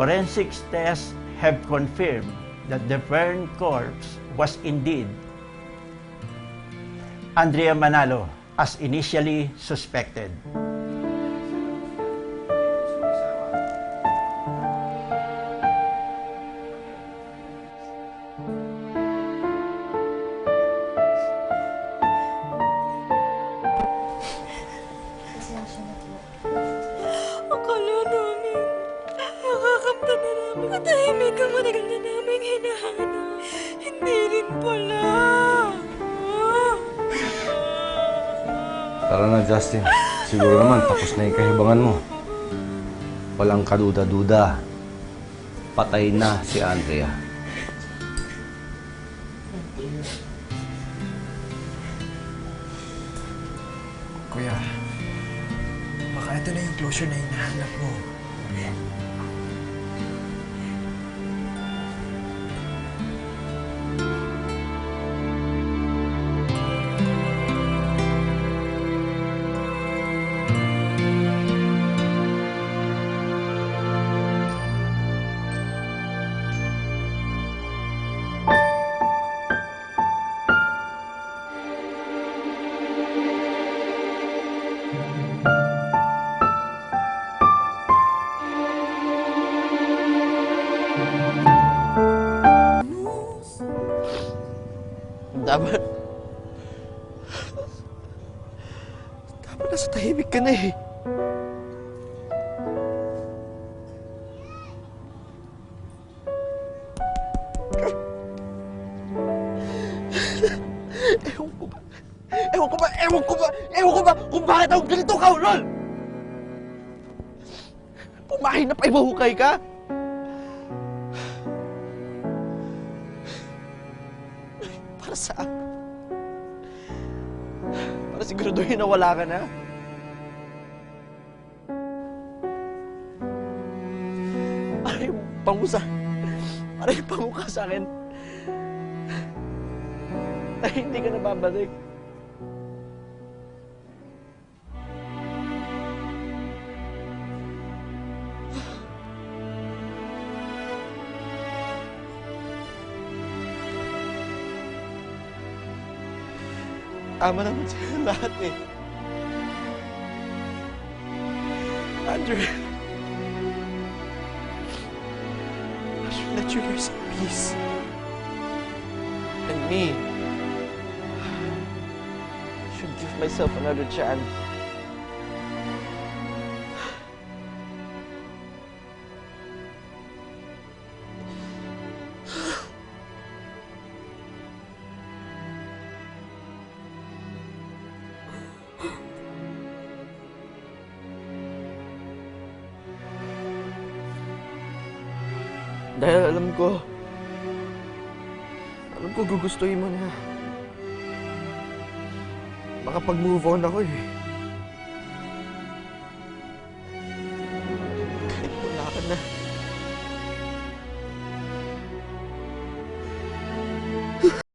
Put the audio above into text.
Forensics tests have confirmed that the burned corpse was indeed Andrea Manalo as initially suspected. Katahimik ang matagal na namin hinahanap. Hindi rin pala. Tara na, Justin. Siguro naman, tapos na yung kahibangan mo. Walang kaduda-duda. Patay na si Andrea. Kuya, baka ito na yung closure na hinahanap mo. Dapat... Dapat nasa tahimik ka na eh. Ewan ko ba? Ko ba? Ewan ko ba? Ewan ko ba kung bakit ako ganito ka, Lol? Pumahin na pa ibahukay ka? Para saan? Para siguraduhin na wala ka na? Para yung pangusa. Para yung pangukha sa akin. Na hindi ka na Tama naman sa'yo lahat eh. Andrew, I should let you rest in peace. And me, I should give myself another chance. Dahil alam ko, alam ko gugustuhin mo na makapag-move on ako eh. Wala ka na.